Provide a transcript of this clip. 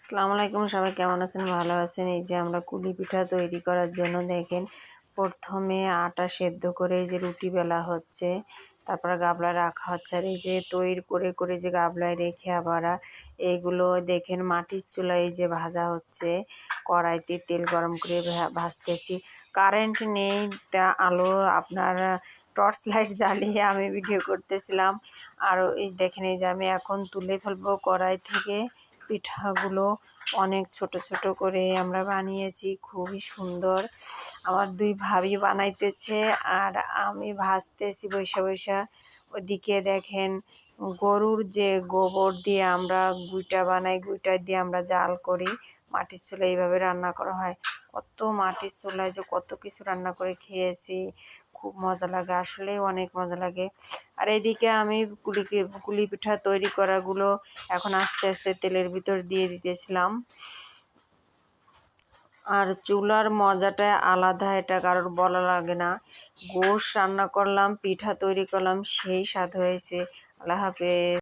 আসসালামু আলাইকুম, সবাই কেমন আছেন? ভালো আছেন? এই যে আমরা কুলি পিঠা তৈরি করার জন্য দেখেন, প্রথমে আটা সেদ্ধ করে এই যে রুটি বেলা হচ্ছে, তারপরে গাবলা রাখা হচ্ছে, আর এই যে তৈরি করে করে যে গাবলায় রেখে আবার এইগুলো দেখেন মাটির চুলায় যে ভাজা হচ্ছে, কড়াইতে তেল গরম করে ভাজতেছি। কারেন্ট নেই, তা আলো আপনার টর্চ লাইট জ্বালিয়ে আমি ভিডিও করতেছিলাম, আর এই দেখেন এই যে আমি এখন তুলে ফেলব কড়াই থেকে। পিঠাগুলো অনেক ছোট ছোট করে আমরা বানিয়েছি। খুবই সুন্দর। আমার দুই ভাবি বানাইতেছে আর আমি ভাজতেছি বৈশা বৈশা। ওদিকে দেখেন গরুর যে গোবর দিয়ে আমরা গুইটা বানাই, গুইটা দিয়ে আমরা জাল করি। মাটির চুলায় এইভাবে রান্না করা হয়। কত মাটির চুলায় যে কত কিছু রান্না করে খেয়েছি। খুব মজা লাগে, আসলেই অনেক মজা লাগে। আর এইদিকে আমি কুলিকে কুলি পিঠা তৈরি করাগুলো এখন আস্তে আস্তে তেলের ভিতর দিয়ে দিতেছিলাম। আর চুলার মজাটা আলাদা, এটা কারোর বলা লাগে না। গোশ রান্না করলাম, পিঠা তৈরি করলাম, সেই স্বাদ হয়েছে। আল্লাহ হাফেজ।